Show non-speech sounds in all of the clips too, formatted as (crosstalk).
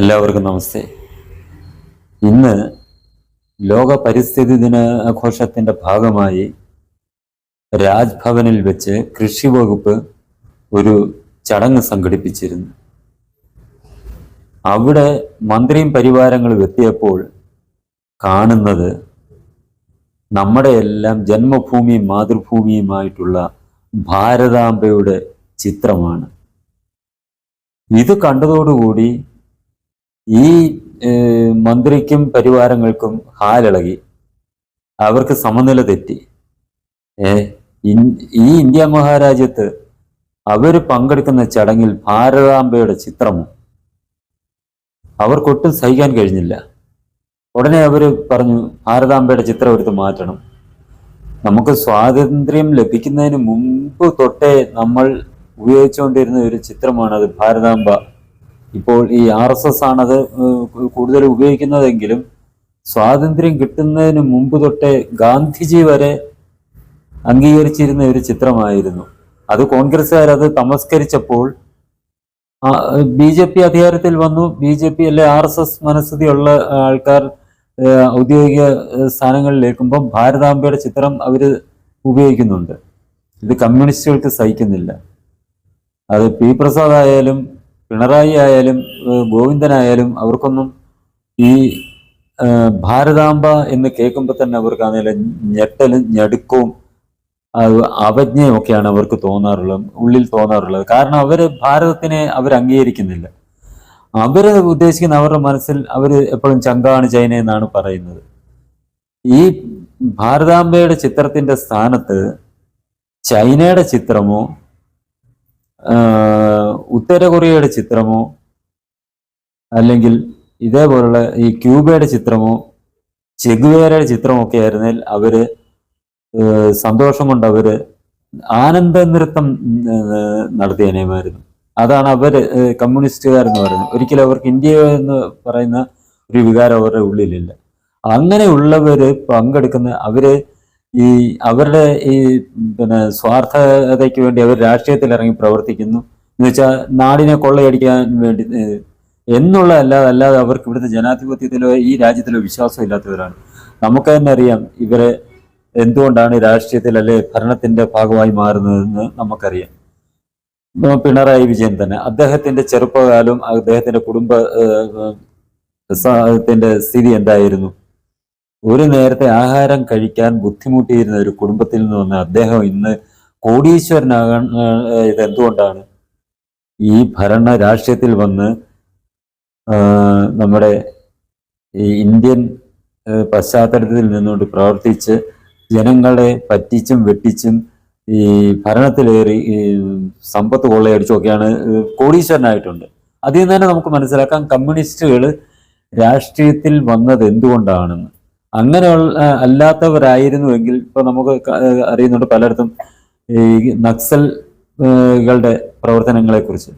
എല്ലാവർക്കും നമസ്തേ. ഇന്ന് ലോക പരിസ്ഥിതി ദിനാഘോഷത്തിന്റെ ഭാഗമായി രാജ്ഭവനിൽ വെച്ച് കൃഷി വകുപ്പ് ഒരു ചടങ്ങ് സംഘടിപ്പിച്ചിരുന്നു. അവിടെ മന്ത്രിയും പരിവാരങ്ങളും എത്തിയപ്പോൾ കാണുന്നത് നമ്മുടെ എല്ലാം ജന്മഭൂമിയും മാതൃഭൂമിയുമായിട്ടുള്ള ഭാരതാംബയുടെ ചിത്രമാണ്. ഇത് കണ്ടതോടുകൂടി ഈ മന്ത്രിക്കും പരിവാരങ്ങൾക്കും ഹാലിളകി. അവർക്ക് സമനില തെറ്റി. ഈ ഇന്ത്യ മഹാരാജ്യത്ത് അവർ പങ്കെടുക്കുന്ന ചടങ്ങിൽ ഭാരതാംബയുടെ ചിത്രമോ? അവർക്കൊട്ടും സഹിക്കാൻ കഴിഞ്ഞില്ല. ഉടനെ അവർ പറഞ്ഞു ഭാരതാംബയുടെ ചിത്രം എടുത്ത് മാറ്റണം. നമുക്ക് സ്വാതന്ത്ര്യം ലഭിക്കുന്നതിന് മുമ്പ് തൊട്ടേ നമ്മൾ ഉപയോഗിച്ചുകൊണ്ടിരുന്ന ഒരു ചിത്രമാണ് അത് ഭാരതാംബ ഇപ്പോൾ ഈ ആർ എസ് എസ് ആണത് കൂടുതൽ ഉപയോഗിക്കുന്നതെങ്കിലും സ്വാതന്ത്ര്യം കിട്ടുന്നതിന് മുമ്പ് തൊട്ടേ ഗാന്ധിജി വരെ അംഗീകരിച്ചിരുന്ന ഒരു ചിത്രമായിരുന്നു. അത് കോൺഗ്രസ്സുകാർ അത് തമസ്കരിച്ചപ്പോൾ ബി ജെ പി അധികാരത്തിൽ വന്നു. ബി ജെ പി അല്ലെ ആർ എസ് എസ് മനസ്ഥിതിയുള്ള ആൾക്കാർ ഔദ്യോഗിക സ്ഥാനങ്ങളിലേക്കുമ്പോൾ ഭാരതാംബയുടെ ചിത്രം അവർ ഉപയോഗിക്കുന്നുണ്ട്. ഇത് കമ്മ്യൂണിസ്റ്റുകൾക്ക് സഹിക്കുന്നില്ല. അത് പി പ്രസാദ് ആയാലും പിണറായി ആയാലും ഗോവിന്ദനായാലും അവർക്കൊന്നും ഈ ഭാരതാംബ എന്ന് കേൾക്കുമ്പോൾ തന്നെ അവർക്ക് അതിലെ ഞെട്ടലും ഞടുക്കവും അവജ്ഞയും ഒക്കെയാണ് അവർക്ക് തോന്നാറുള്ളത് ഉള്ളിൽ തോന്നാറുള്ളത്. കാരണം അവർ ഭാരതത്തിനെ അവർ അംഗീകരിക്കുന്നില്ല. അവർ ഉദ്ദേശിക്കുന്ന അവരുടെ മനസ്സിൽ അവർ എപ്പോഴും ചങ്കാണ് ചൈന എന്നാണ് പറയുന്നത്. ഈ ഭാരതാംബയുടെ ചിത്രത്തിന്റെ സ്ഥാനത്ത് ചൈനയുടെ ചിത്രമോ ഉത്തര കൊറിയയുടെ ചിത്രമോ അല്ലെങ്കിൽ ഇതേപോലുള്ള ഈ ക്യൂബയുടെ ചിത്രമോ ചെഗുവേരയുടെ ചിത്രമോ ഒക്കെ ആയിരുന്നാൽ അവർ സന്തോഷം കൊണ്ട് അവർ ആനന്ദ നൃത്തം നടത്തിയനേമായിരുന്നു അതാണ് അവർ കമ്മ്യൂണിസ്റ്റുകാരെന്ന് പറയുന്നത്. ഒരിക്കലും അവർക്ക് ഇന്ത്യ എന്ന് പറയുന്ന ഒരു വികാരം അവരുടെ ഉള്ളിലില്ല. അങ്ങനെയുള്ളവര് പങ്കെടുക്കുന്ന അവർ ഈ അവരുടെ ഈ പിന്നെ സ്വാർത്ഥതയ്ക്ക് വേണ്ടി അവർ രാഷ്ട്രീയത്തിൽ ഇറങ്ങി പ്രവർത്തിക്കുന്നു. എന്ന് വെച്ചാൽ നാടിനെ കൊള്ളയടിക്കാൻ വേണ്ടി എന്നുള്ള അല്ലാതെ അല്ലാതെ അവർക്ക് ഇവിടുത്തെ ജനാധിപത്യത്തിലോ ഈ രാജ്യത്തിലോ വിശ്വാസം ഇല്ലാത്തവരാണ്. നമുക്ക് തന്നെ അറിയാം ഇവരെ എന്തുകൊണ്ടാണ് രാഷ്ട്രീയത്തിൽ അല്ലെ ഭരണത്തിന്റെ ഭാഗമായി മാറുന്നതെന്ന് നമുക്കറിയാം. പിണറായി വിജയൻ തന്നെ. അദ്ദേഹത്തിന്റെ ചെറുപ്പകാലം അദ്ദേഹത്തിന്റെ കുടുംബ ഏഹ്, ത്തിന്റെ സ്ഥിതി എന്തായിരുന്നു? ഒരു നേരത്തെ ആഹാരം കഴിക്കാൻ ബുദ്ധിമുട്ടിയിരുന്ന ഒരു കുടുംബത്തിൽ നിന്ന് വന്ന അദ്ദേഹം ഇന്ന് കോടീശ്വരനാകാൻ ഏഹ്, ഇത് എന്തുകൊണ്ടാണ്? ഈ ഭരണ രാഷ്ട്രീയത്തിൽ വന്ന് നമ്മുടെ ഈ ഇന്ത്യൻ പശ്ചാത്തലത്തിൽ നിന്നുകൊണ്ട് പ്രവർത്തിച്ച് ജനങ്ങളെ പറ്റിച്ചും വെട്ടിച്ചും ഈ ഭരണത്തിലേറി ഈ സമ്പത്ത് കൊള്ളയടിച്ചും ഒക്കെയാണ് ഏഹ്, കോടീശ്വരനായിട്ടുണ്ട്. അതിൽ നിന്ന് തന്നെ നമുക്ക് മനസ്സിലാക്കാം കമ്മ്യൂണിസ്റ്റുകൾ രാഷ്ട്രീയത്തിൽ വന്നത് എന്തുകൊണ്ടാണെന്ന്. ഏഹ്, അല്ലാത്തവരായിരുന്നുവെങ്കിൽ ഇപ്പൊ നമുക്ക് അറിയുന്നുണ്ട് പലയിടത്തും ഈ നക്സൽകളുടെ പ്രവർത്തനങ്ങളെ കുറിച്ച്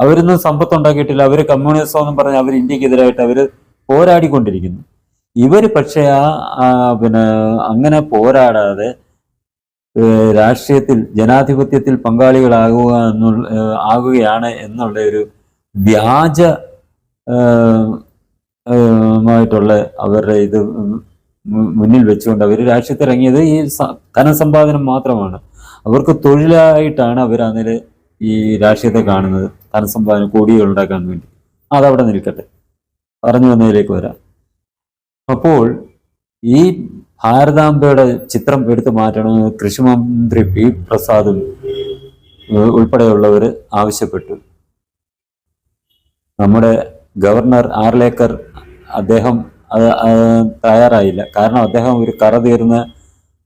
അവരൊന്നും സമ്പത്ത് ഉണ്ടാക്കിയിട്ടില്ല അവർ കമ്മ്യൂണിസം എന്നും പറഞ്ഞ് അവർ ഇന്ത്യക്കെതിരായിട്ട് അവർ പോരാടിക്കൊണ്ടിരിക്കുന്നു. ഇവർ പക്ഷേ ആ പിന്നെ അങ്ങനെ പോരാടാതെ രാഷ്ട്രീയത്തിൽ ജനാധിപത്യത്തിൽ പങ്കാളികളാകുക എന്നുള്ള ആകുകയാണ് എന്നുള്ള ഒരു വ്യാജ മായിട്ടുള്ള അവരുടെ ഇത് മുന്നിൽ വെച്ചുകൊണ്ട് അവർ രാഷ്ട്രീയത്തിൽ ഇറങ്ങിയത് ഈ ധനസമ്പാദനം മാത്രമാണ്. അവർക്ക് തൊഴിലായിട്ടാണ് അവർ അതിൽ ഈ രാഷ്ട്രീയത്തെ കാണുന്നത്. ധനസമ്പാദനം കോടികൾ ഉണ്ടാക്കാൻ വേണ്ടി. അതവിടെ നിൽക്കട്ടെ. പറഞ്ഞു വന്നതിലേക്ക് വരാം. അപ്പോൾ ഈ ഭാരതാംബയുടെ ചിത്രം എടുത്തു മാറ്റണമെന്ന് കൃഷിമന്ത്രി പി പ്രസാദും ഉൾപ്പെടെയുള്ളവർ ആവശ്യപ്പെട്ടു. നമ്മുടെ ഗവർണർ ആർലേക്കർ അദ്ദേഹം അത് തയ്യാറായില്ല. കാരണം അദ്ദേഹം ഒരു കറ തീർന്ന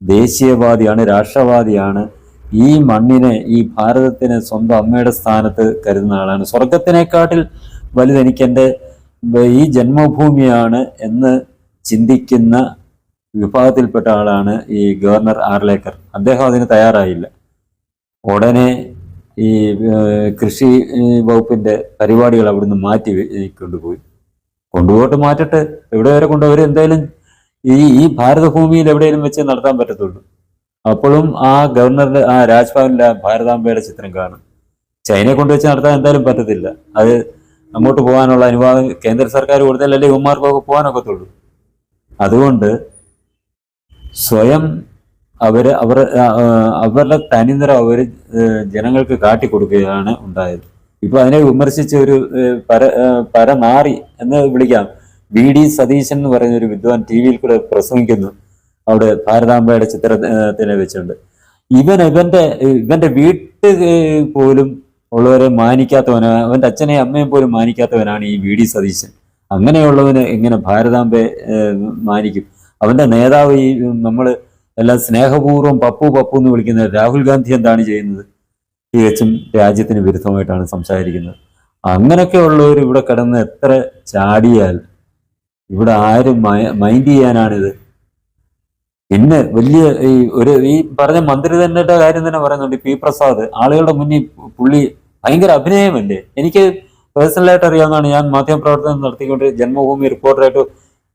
ദേശീയവാദിയാണ് രാഷ്ട്രവാദിയാണ്. ഈ മണ്ണിനെ ഈ ഭാരതത്തിനെ സ്വന്തം അമ്മയുടെ സ്ഥാനത്ത് കരുതുന്ന ആളാണ്. സ്വർഗത്തിനെക്കാട്ടിൽ വലുത് എനിക്ക് എന്റെ ഈ ജന്മഭൂമിയാണ് എന്ന് ചിന്തിക്കുന്ന വിഭാഗത്തിൽപ്പെട്ട ആളാണ് ഈ ഗവർണർ ആർലേക്കർ. അദ്ദേഹം അതിന് തയ്യാറായില്ല. ഉടനെ ഈ കൃഷി വകുപ്പിന്റെ പരിപാടികൾ അവിടുന്ന് മാറ്റി കൊണ്ടുപോയി. കൊണ്ടുപോയിട്ട് മാറ്റട്ടെ. എവിടെ വരെ കൊണ്ടുപോയി? എന്തായാലും ഈ ഈ ഭാരതഭൂമിയിൽ എവിടെയെങ്കിലും വെച്ച് നടത്താൻ പറ്റത്തുള്ളൂ. അപ്പോഴും ആ ഗവർണറുടെ ആ രാജ്ഭവനിലെ ഭാരതാംബയുടെ ചിത്രം കാണും. ചൈനയെ കൊണ്ടുവച്ച് നടത്താൻ എന്തായാലും പറ്റത്തില്ല. അത് അങ്ങോട്ട് പോകാനുള്ള അനുവാദം കേന്ദ്ര സർക്കാർ കൊടുത്താലല്ലേ ഇവന്മാർക്കൊക്കെ പോകാനൊക്കത്തുള്ളൂ. അതുകൊണ്ട് സ്വയം അവർ അവർ അവരുടെ തനിനിറ അവർ ജനങ്ങൾക്ക് കാട്ടിക്കൊടുക്കുകയാണ് ഉണ്ടായത്. ഇപ്പൊ അതിനെ വിമർശിച്ച ഒരു പര പരനാറി എന്ന് വിളിക്കാം. വി ഡി സതീശൻ എന്ന് പറയുന്ന ഒരു വിദ്വാൻ ടി വിയിൽ കൂടെ പ്രസംഗിക്കുന്നു. അവിടെ ഭാരതാംബയുടെ ചിത്രത്തിനെ വെച്ചുകൊണ്ട് ഇവൻ ഇവന്റെ ഇവന്റെ വീട്ടിൽ പോലും ഉള്ളവരെ മാനിക്കാത്തവനാണ് അവന്റെ അച്ഛനെയും അമ്മയും പോലും മാനിക്കാത്തവനാണ് ഈ വി ഡി സതീശൻ. അങ്ങനെയുള്ളവന് എങ്ങനെ ഭാരതാംബയെ മാനിക്കും. അവന്റെ നേതാവ് ഈ നമ്മൾ എല്ലാം സ്നേഹപൂർവം പപ്പു പപ്പു എന്ന് വിളിക്കുന്ന രാഹുൽ ഗാന്ധി എന്താണ് ചെയ്യുന്നത്? തികച്ചും രാജ്യത്തിന് വിരുദ്ധമായിട്ടാണ് സംസാരിക്കുന്നത്. അങ്ങനെയൊക്കെ ഉള്ളവർ ഇവിടെ കിടന്ന് എത്ര ചാടിയാൽ ഇവിടെ ആരും മൈൻഡ് ചെയ്യാനാണിത്. പിന്നെ വലിയ ഈ ഒരു ഈ പറഞ്ഞ മന്ത്രി തന്നെ കാര്യം തന്നെ പറയുന്നുണ്ട് പി പ്രസാദ്. ആളുകളുടെ മുന്നിൽ പുള്ളി ഭയങ്കര അഭിനയമല്ലേ? എനിക്ക് പേഴ്സണലായിട്ട് അറിയാവുന്നതാണ് ഞാൻ മാധ്യമപ്രവർത്തനം നടത്തിക്കൊണ്ട് ജന്മഭൂമി റിപ്പോർട്ടറായിട്ട്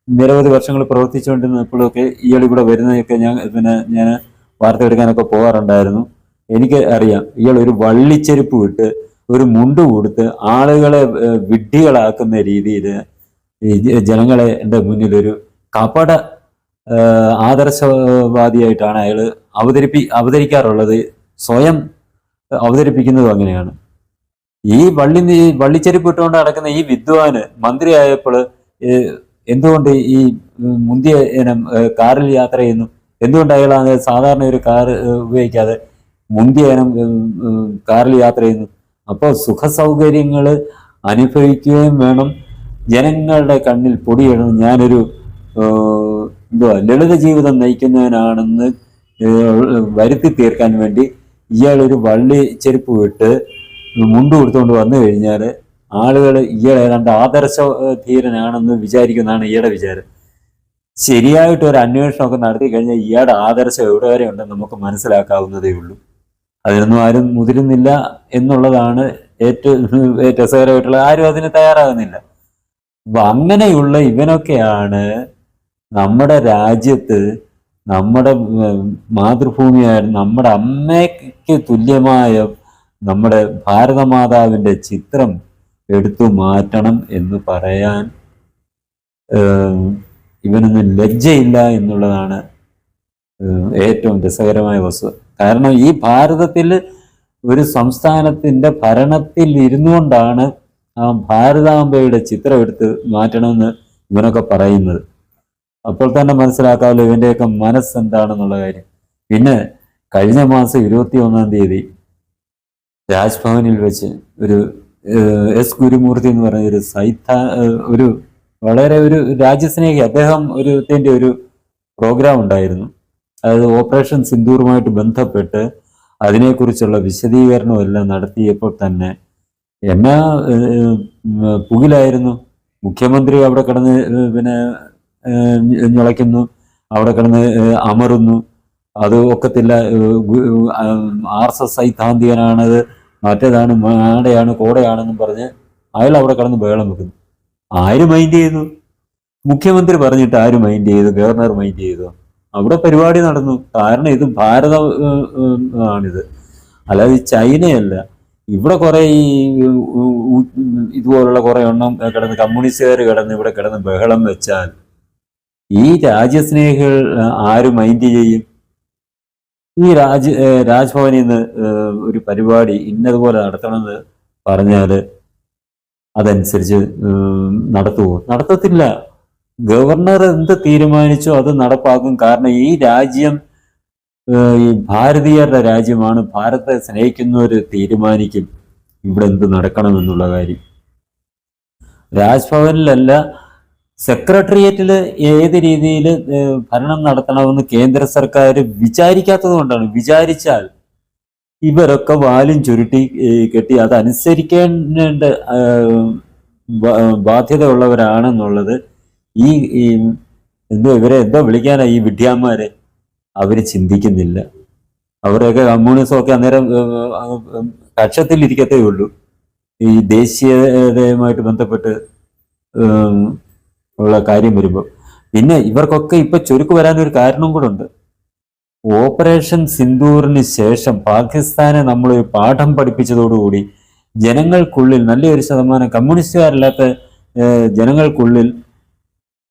നിരവധി വർഷങ്ങൾ പ്രവർത്തിച്ചുകൊണ്ടിരുന്നപ്പോഴൊക്കെ ഇയാൾ ഇവിടെ വരുന്നതൊക്കെ ഞാൻ പിന്നെ ഞാൻ വാർത്ത എടുക്കാനൊക്കെ പോകാറുണ്ടായിരുന്നു. എനിക്ക് അറിയാം. ഇയാൾ ഒരു വള്ളിച്ചെരുപ്പ് വിട്ട് ഒരു മുണ്ട് കൊടുത്ത് ആളുകളെ വിഡ്ഢികളാക്കുന്ന രീതിയിൽ ജനങ്ങളെ എന്റെ മുന്നിൽ ഒരു കപട ആദർശവാദിയായിട്ടാണ് അയാൾ അവതരിപ്പി അവതരിക്കാറുള്ളത്. സ്വയം അവതരിപ്പിക്കുന്നതും അങ്ങനെയാണ്. ഈ വള്ളി വള്ളിച്ചെരുപ്പ് ഇട്ടുകൊണ്ട് നടക്കുന്ന ഈ വിദ്വാന് മന്ത്രിയായപ്പോൾ എന്തുകൊണ്ട് ഈ മുന്തിയ ഇനം കാറിൽ യാത്ര ചെയ്യുന്നു? എന്തുകൊണ്ട് അയാൾ സാധാരണ ഒരു കാർ ഉപയോഗിക്കാതെ മുന്തിയ ഇനം ഉം, ഉം, കാറിൽ യാത്ര ചെയ്യുന്നു. അപ്പോൾ സുഖ സൗകര്യങ്ങൾ അനുഭവിക്കുകയും വേണം. ജനങ്ങളുടെ കണ്ണിൽ പൊടിയിടണം. ഞാനൊരു എന്തുവാ ലളിത ജീവിതം നയിക്കുന്നവനാണെന്ന് വരുത്തി തീർക്കാൻ വേണ്ടി ഇയാളൊരു വള്ളി ചെരുപ്പ് വിട്ട് മുണ്ട് കൊടുത്തുകൊണ്ട് വന്നു കഴിഞ്ഞാൽ ആളുകൾ ഇയാൾ ഏതാണ്ട് ആദർശ ധീരനാണെന്ന് വിചാരിക്കുന്നതാണ് ഇയാളുടെ വിചാരം. ശരിയായിട്ട് ഒരു അന്വേഷണമൊക്കെ നടത്തി കഴിഞ്ഞാൽ ഇയാളുടെ ആദർശം എവിടെ വരെ ഉണ്ടെന്ന് നമുക്ക് മനസ്സിലാക്കാവുന്നതേ ഉള്ളൂ. അതിനൊന്നും ആരും മുതിരുന്നില്ല എന്നുള്ളതാണ് ഏറ്റവും (laughs) രസകരമായിട്ടുള്ള ആരും അതിന് തയ്യാറാകുന്നില്ല. അപ്പൊ അങ്ങനെയുള്ള ഇവനൊക്കെയാണ് നമ്മുടെ രാജ്യത്ത് നമ്മുടെ മാതൃഭൂമിയായ നമ്മുടെ അമ്മയ്ക്ക് തുല്യമായ നമ്മുടെ ഭാരതമാതാവിന്റെ ചിത്രം എടുത്തു മാറ്റണം എന്ന് പറയാൻ ഇവനൊന്നും ലജ്ജയില്ല എന്നുള്ളതാണ് ഏറ്റവും രസകരമായ വസ്തു. കാരണം ഈ ഭാരതത്തിൽ ഒരു സംസ്ഥാനത്തിന്റെ ഭരണത്തിൽ ഇരുന്നുകൊണ്ടാണ് ആ ഭാരതാംബയുടെ ചിത്രം എടുത്ത് മാറ്റണമെന്ന് ഇവനൊക്കെ പറയുന്നത്. അപ്പോൾ തന്നെ മനസ്സിലാക്കാമല്ലോ ഇവന്റെയൊക്കെ മനസ്സ് എന്താണെന്നുള്ള കാര്യം. പിന്നെ കഴിഞ്ഞ മാസം ഇരുപത്തി ഒന്നാം തീയതി രാജ്ഭവനിൽ വെച്ച് ഒരു എസ് ഗുരുമൂർത്തി എന്ന് പറയുന്ന ഒരു സൈദ്ധ ഒരു വളരെ ഒരു രാജ്യസ്നേഹി അദ്ദേഹം ഒരു ഒരു പ്രോഗ്രാം ഉണ്ടായിരുന്നു. അതായത് ഓപ്പറേഷൻ സിന്ദൂറുമായിട്ട് ബന്ധപ്പെട്ട് അതിനെക്കുറിച്ചുള്ള വിശദീകരണമെല്ലാം നടത്തിയപ്പോൾ തന്നെ എന്നാ പുകിലായിരുന്നു. മുഖ്യമന്ത്രി അവിടെ കിടന്ന് പിന്നെ ഞുളയ്ക്കുന്നു. അവിടെ കിടന്ന് അമറുന്നു. അത് ഒക്കത്തില്ല ആർ എസ് എസ് സൈദ്ധാന്തികനാണത് മറ്റേതാണ് മാടയാണ് കോടയാണെന്നും പറഞ്ഞ് അയാൾ അവിടെ കിടന്ന് ബഹളം വെക്കുന്നു. ആര് മൈൻഡ് ചെയ്തു? മുഖ്യമന്ത്രി പറഞ്ഞിട്ട് ആര് മൈൻഡ് ചെയ്തു? ഗവർണർ മൈൻഡ് ചെയ്തു? അവിടെ പരിപാടി നടന്നു. കാരണം ഇത് ഭാരത ആണിത്. അല്ലാതെ ചൈനയല്ല. ഇവിടെ കുറെ ഈ ഇതുപോലുള്ള കുറെ എണ്ണം കിടന്ന് കമ്മ്യൂണിസ്റ്റുകാർ കിടന്ന് ഇവിടെ കിടന്ന് ബഹളം വെച്ചാൽ ഈ രാജ്യസ്നേഹികൾ ആര് മൈൻഡ് ചെയ്യും? ഈ രാജ് രാജ്ഭവനിൽ നിന്ന് ഒരു പരിപാടി ഇന്നതുപോലെ നടത്തണമെന്ന് പറഞ്ഞാൽ അതനുസരിച്ച് നടത്തുമോ നടത്തത്തില്ല. ഗവർണർ എന്ത് തീരുമാനിച്ചോ അത് നടപ്പാക്കും. കാരണം ഈ രാജ്യം ഈ ഭാരതീയരുടെ രാജ്യമാണ്. ഭാരതത്തെ സ്നേഹിക്കുന്നവർ തീരുമാനിക്കും ഇവിടെ എന്ത് നടക്കണമെന്നുള്ള കാര്യം. രാജ്ഭവനിലല്ല സെക്രട്ടേറിയറ്റിൽ ഏത് രീതിയിൽ ഭരണം നടത്തണമെന്ന് കേന്ദ്ര സർക്കാർ വിചാരിക്കാത്തത് കൊണ്ടാണ്. വിചാരിച്ചാൽ ഇവരൊക്കെ വാലും ചുരുട്ടി കെട്ടി അതനുസരിക്കേണ്ട ബാധ്യതയുള്ളവരാണെന്നുള്ളത് ഈ എന്തോ ഇവരെ എന്തോ വിളിക്കാനാ ഈ വിഡ്ഢിയാന്മാരെ അവർ ചിന്തിക്കുന്നില്ല. അവരൊക്കെ കമ്മ്യൂണിസം ഒക്കെ അന്നേരം കക്ഷത്തിൽ ഇരിക്കത്തേ ഉള്ളൂ. ഈ ദേശീയതയുമായിട്ട് ബന്ധപ്പെട്ട് ഉള്ള കാര്യം വരുമ്പോൾ പിന്നെ ഇവർക്കൊക്കെ ഇപ്പൊ ചുരുക്ക് വരാനൊരു കാരണം കൂടെ ഉണ്ട് ഓപ്പറേഷൻ സിന്ദൂറിന് ശേഷം പാകിസ്ഥാനെ നമ്മൾ ഒരു പാഠം പഠിപ്പിച്ചതോടുകൂടി ജനങ്ങൾക്കുള്ളിൽ നല്ലൊരു ശതമാനം കമ്മ്യൂണിസ്റ്റുകാരല്ലാത്ത ജനങ്ങൾക്കുള്ളിൽ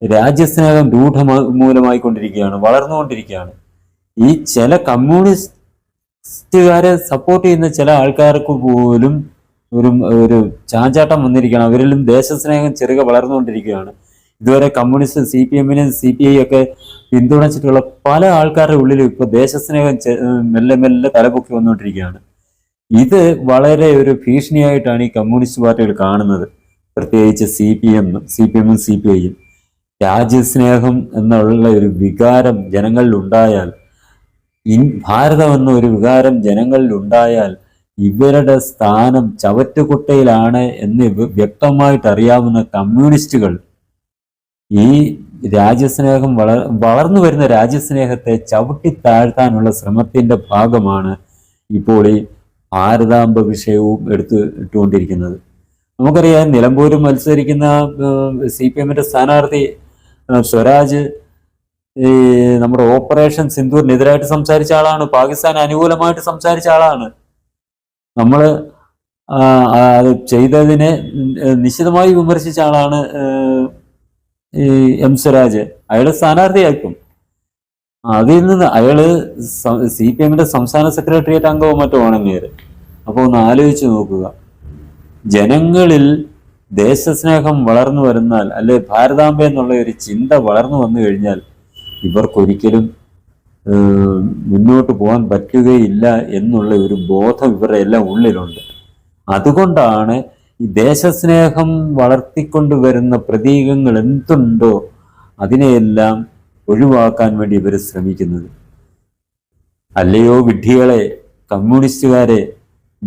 രാജ്യസ്നേഹം രൂഢമൂലമായിക്കൊണ്ടിരിക്കുകയാണ് വളർന്നുകൊണ്ടിരിക്കുകയാണ്. ഈ ചില കമ്മ്യൂണിസ്റ്റുകാരെ സപ്പോർട്ട് ചെയ്യുന്ന ചില ആൾക്കാർക്ക് പോലും ഒരു ഒരു ചാഞ്ചാട്ടം വന്നിരിക്കുകയാണ്. അവരിലും ദേശസ്നേഹം ചെറുകെ വളർന്നുകൊണ്ടിരിക്കുകയാണ്. ഇതുവരെ കമ്മ്യൂണിസ്റ്റ് സി പി എമ്മിനും സി പി ഐ ഒക്കെ പിന്തുണച്ചിട്ടുള്ള പല ആൾക്കാരുടെ ഉള്ളിലും ഇപ്പോൾ ദേശസ്നേഹം മെല്ലെ മെല്ലെ തലപൊക്കി വന്നുകൊണ്ടിരിക്കുകയാണ്. ഇത് വളരെ ഒരു ഭീഷണിയായിട്ടാണ് ഈ കമ്മ്യൂണിസ്റ്റ് പാർട്ടികൾ കാണുന്നത്. പ്രത്യേകിച്ച് C P M C P എമ്മും സി പി ഐയും രാജ്യസ്നേഹം എന്നുള്ള ഒരു വികാരം ജനങ്ങളിൽ ഉണ്ടായാൽ ഭാരതം എന്ന ഒരു വികാരം ജനങ്ങളിൽ ഉണ്ടായാൽ ഇവരുടെ സ്ഥാനം ചവറ്റുകുട്ടയിലാണ് എന്ന് വ്യക്തമായിട്ട് അറിയാവുന്ന കമ്മ്യൂണിസ്റ്റുകൾ ഈ രാജ്യസ്നേഹം വളർ വളർന്നു വരുന്ന രാജ്യസ്നേഹത്തെ ചവിട്ടി താഴ്ത്താനുള്ള ശ്രമത്തിന്റെ ഭാഗമാണ് ഇപ്പോൾ ഈ ഭാരതാംബ വിഷയവും എടുത്ത് ഇട്ടുകൊണ്ടിരിക്കുന്നത്. നമുക്കറിയാം നിലമ്പൂരിൽ മത്സരിക്കുന്ന സി പി എമ്മിന്റെ സ്ഥാനാർത്ഥി സ്വരാജ് ഈ നമ്മുടെ ഓപ്പറേഷൻ സിന്ധൂരിനെതിരായിട്ട് സംസാരിച്ച ആളാണ്. പാകിസ്ഥാൻ അനുകൂലമായിട്ട് സംസാരിച്ച ആളാണ്. നമ്മൾ അത് ചെയ്തതിനെ നിശിതമായി വിമർശിച്ച ആളാണ് ഈ എം സ്വരാജ്. അയാൾ സ്ഥാനാർത്ഥിയാക്കും അതിൽ നിന്ന് അയാൾ സി പി എമ്മിന്റെ സംസ്ഥാന സെക്രട്ടേറിയറ്റ് അംഗവും മറ്റോ ആണെങ്കിൽ അപ്പൊ ഒന്ന് ആലോചിച്ച് നോക്കുക. ജനങ്ങളിൽ ദേശസ്നേഹം വളർന്നു വരുന്നാൽ അല്ലെ ഭാരതാംബ എന്നുള്ള ഒരു ചിന്ത വളർന്നു വന്നു കഴിഞ്ഞാൽ ഇവർക്കൊരിക്കലും മുന്നോട്ട് പോകാൻ പറ്റുകയില്ല എന്നുള്ള ഒരു ബോധം ഇവരുടെ എല്ലാം ഉള്ളിലുണ്ട്. അതുകൊണ്ടാണ് ഈ ദേശസ്നേഹം വളർത്തിക്കൊണ്ടുവരുന്ന പ്രതീകങ്ങൾ എന്തുണ്ടോ അതിനെയെല്ലാം ഒഴിവാക്കാൻ വേണ്ടി ഇവർ ശ്രമിക്കുന്നത്. അല്ലയോ വിഡ്ഢികളെ കമ്മ്യൂണിസ്റ്റുകാരെ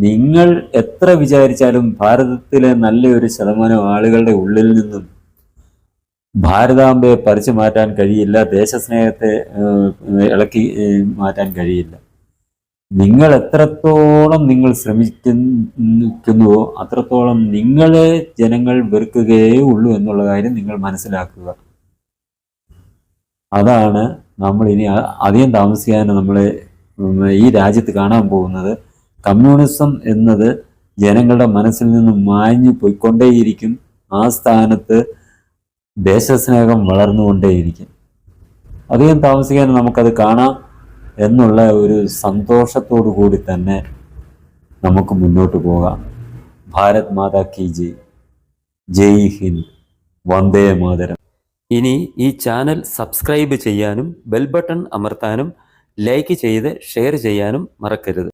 നിങ്ങൾ എത്ര വിചാരിച്ചാലും ഭാരതത്തിലെ നല്ലൊരു ശതമാനം ആളുകളുടെ ഉള്ളിൽ നിന്നും ഭാരതാംബയെ പറിച്ചു മാറ്റാൻ കഴിയില്ല ദേശസ്നേഹത്തെ ഇളക്കി മാറ്റാൻ കഴിയില്ല. നിങ്ങൾ എത്രത്തോളം നിങ്ങൾ ശ്രമിക്കുന്നുവോ അത്രത്തോളം നിങ്ങളെ ജനങ്ങൾ വെറുക്കുകയേ ഉള്ളൂ എന്നുള്ള കാര്യം നിങ്ങൾ മനസ്സിലാക്കുക. അതാണ് നമ്മൾ ഇനി അധികം താമസിക്കാൻ നമ്മൾ ഈ രാജ്യത്ത് കാണാൻ പോകുന്നത്. കമ്മ്യൂണിസം എന്നത് ജനങ്ങളുടെ മനസ്സിൽ നിന്ന് മാഞ്ഞു പോയിക്കൊണ്ടേയിരിക്കും. ആ സ്ഥാനത്ത് ദേശസ്നേഹം വളർന്നുകൊണ്ടേയിരിക്കും. അധികം താമസിക്കാൻ നമുക്കത് കാണാം എന്നുള്ള ഒരു സന്തോഷത്തോടു കൂടി തന്നെ നമുക്ക് മുന്നോട്ട് പോകാം. ഭാരത് മാതാ കി ജയ്. ജയ് ഹിന്ദ്. വന്ദേ മാതരം. ഇനി ഈ ചാനൽ സബ്സ്ക്രൈബ് ചെയ്യാനും ബെൽ ബട്ടൺ അമർത്താനും ലൈക്ക് ചെയ്ത് ഷെയർ ചെയ്യാനും മറക്കരുത്.